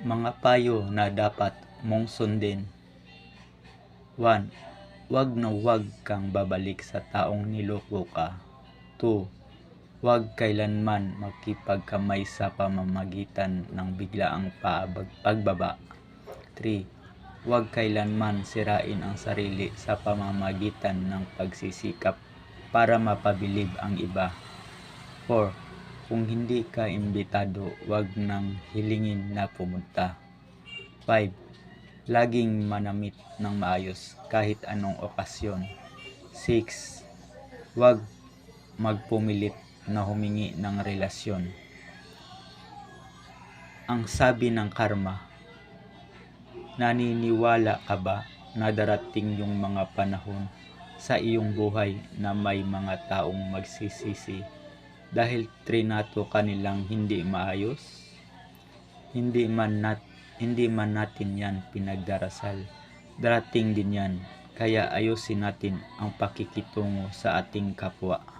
Mga payo na dapat mong sundin. 1. Huwag na huwag kang babalik sa taong niloko ka. 2. Huwag kailanman makipagkamay sa pamamagitan ng biglaang pagbaba. 3. Huwag kailanman sirain ang sarili sa pamamagitan ng pagsisikap para mapabilib ang iba. 4. Kung hindi ka imbitado, huwag nang hilingin na pumunta. 5. Laging manamit ng maayos kahit anong okasyon. 6. Huwag magpumilit na humingi ng relasyon. Ang sabi ng karma, naniniwala ka ba na darating yung mga panahon sa iyong buhay na may mga taong magsisisi dahil trinato kanilang hindi maayos? Hindi man nat hindi man natin yan pinagdarasal. Darating din yan. Kaya ayusin natin ang pakikitungo sa ating kapwa.